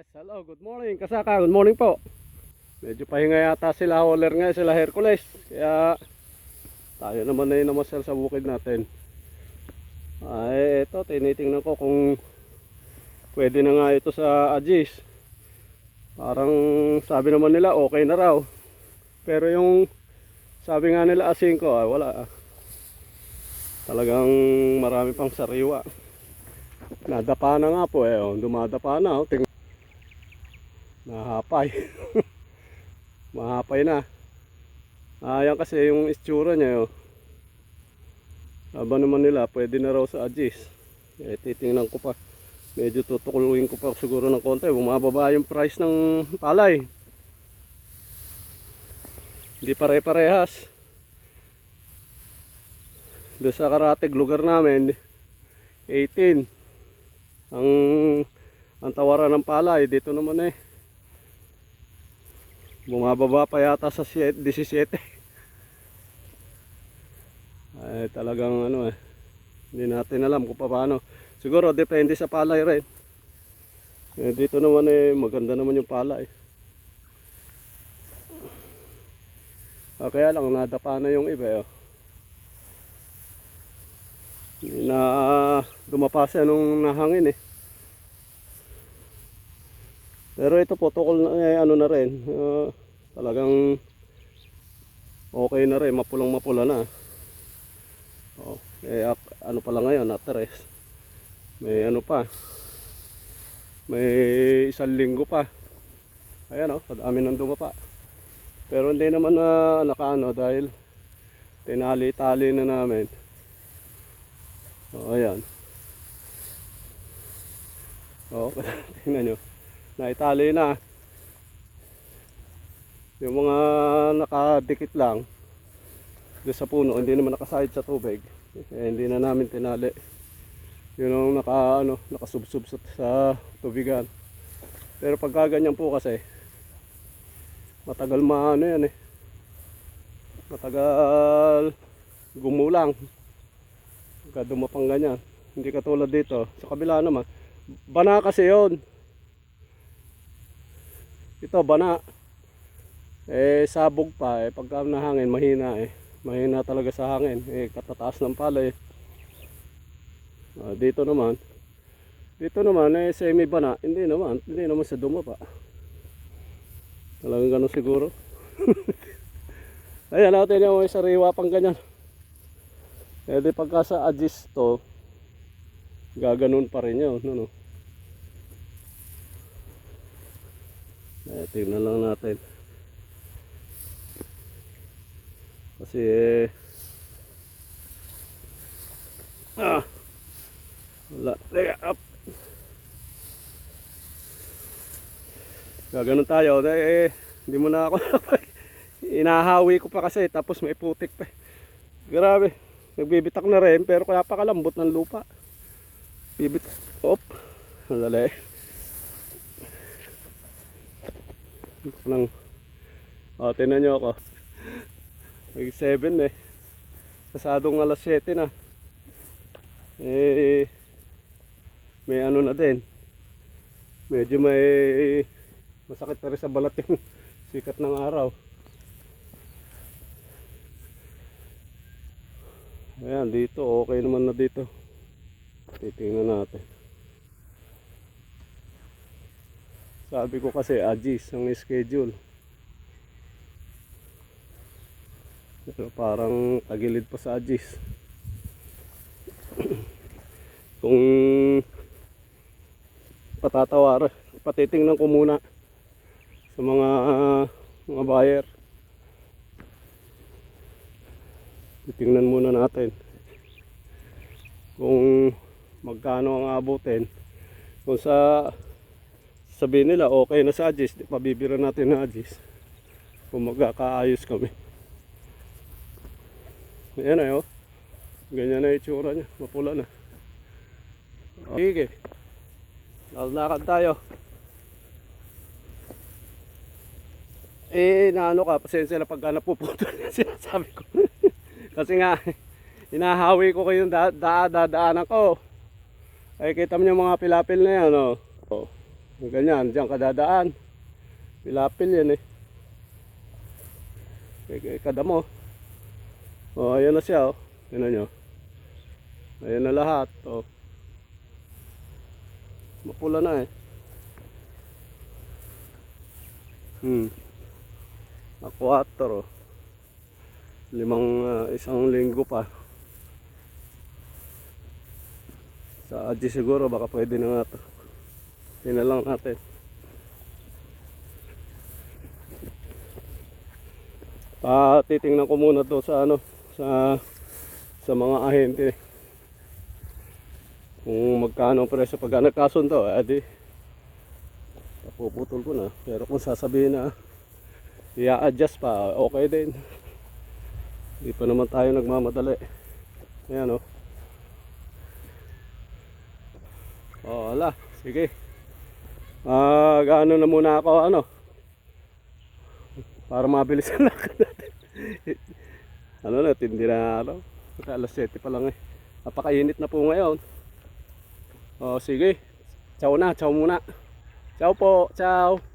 Yes, hello, good morning kasaka, good morning po. Medyo pahinga yata sila hauler nga, sila Hercules. Kaya tayo naman na yun namasal sa bukid natin. Ay, ito, tinitingnan ko kung pwede na nga ito sa Agis. Parang sabi naman nila okay na raw. Pero yung sabi nga nila asin ko, ay wala. ah. Talagang marami pang sariwa. Nadapa na nga po eh, oh. dumadapa na. Oh. Ting Nahapay. Mahapay na. Ayan kasi yung itsura niya. Oh. Aba naman nila, pwede na raw sa Agis. Eh, titingnan ko pa. Medyo tutukuluin ko pa siguro ng konti. Bumababa yung price ng palay. Hindi pare-parehas. Doon sa Karatig, lugar namin, 18. Ang ang tawaran ng palay dito naman eh. Bumababa pa yata sa 7 17. Ay talagang ano eh. Hindi natin alam kung paano. Siguro depende sa palay rin. Eh, dito naman eh maganda naman yung palay. Ah, kaya lang nadapa na yung iba eh. Na dumapa siya nung nahangin eh. Pero ito protocol na eh, ano na rin. ah, talagang okay na rin, mapulang mapula na. Oh, eh ano pala ngayon, natres. May ano pa. May isang linggo pa. Ayan oh, kadami nang dumapa. Pero hindi naman na nakaano dahil tinali-tali na namin. Oh, ayan. Oh, tingnan nyo. Naitali na. Yung mga nakadikit lang doon sa puno, hindi naman nakasahid sa tubig. Eh, hindi na namin tinali. Yun ang naka, ano, nakasubsub sa, sa tubigan. Pero pagka ganyan po kasi, matagal maano yan eh. Matagal gumulang. Pagka dumapang ganyan. Hindi katulad dito. Sa kabila naman. Bana kasi yon Ito, bana. Eh, sabog pa. Eh, pagka nahangin, mahina eh. Mahina talaga sa hangin. Eh, katataas ng palay. Ah, dito naman. Dito naman, eh, semi bana. Hindi naman. Hindi naman sa duma pa. Talagang ganun siguro. Ayan, natin yung may sariwa pang ganyan. Eh, di pagka sa adjust to, gaganon pa rin yun. Ano? Eh, tingnan lang natin. Kasi eh, ah, wala. Teka, up. Gaganon tayo. Eh, hindi mo na ako inahawi ko pa kasi tapos may putik pa. Grabe. Nagbibitak na rin pero kaya pa kalambot ng lupa. Bibit. Op. Dali. Nang Oh, tinan nyo ako. Mag 7 eh. Kasadong alas 7 na. Eh, may ano na din. Medyo may masakit na rin sa balat yung sikat ng araw. Ayan, dito okay naman na dito. Titingnan natin. Sabi ko kasi Agis ang schedule. Pero parang tagilid pa sa Agis. Kung patatawar, patitingnan ko muna sa mga mga buyer. Titingnan muna natin kung magkano ang abutin. Kung sa sabihin nila okay na sa di pabibira natin na Agis. Kung magkakaayos kami. Ayan na yun. Ganyan na itsura niya. Mapula na. Sige. Lalakad tayo. Eh, naano ka, pasensya na pagka napuputol sinasabi ko. Kasi nga, hinahawi ko kayong da da dadaanan ko. Ay, kita mo yung mga pilapil na yan, oh. oh. Ganyan, diyan kadadaan. Pilapil yan eh. Eh, eh, Kada mo. Oh, ayan na siya oh. Tingnan nyo. Ayan na lahat oh. Mapula na eh. Hmm. Aquator oh. Limang ah, isang linggo pa. Sa Adi siguro baka pwede na nga to. Tingnan lang natin. Pa titingnan ko muna to sa ano sa sa mga ahente. Kung magkano presyo pag nagkasundo, eh di papuputol ko na. Pero kung sasabihin na i-adjust pa, okay din. Hindi pa naman tayo nagmamadali. Ayan o. Oh, ala. Sige. Ah, gaano na muna ako ano. Para mabilis ang lakad natin. ano na, tindi na ano. Baka alas 7 pa lang eh. Napakainit na po ngayon. Oh, sige. Ciao na, ciao muna. Ciao po, ciao.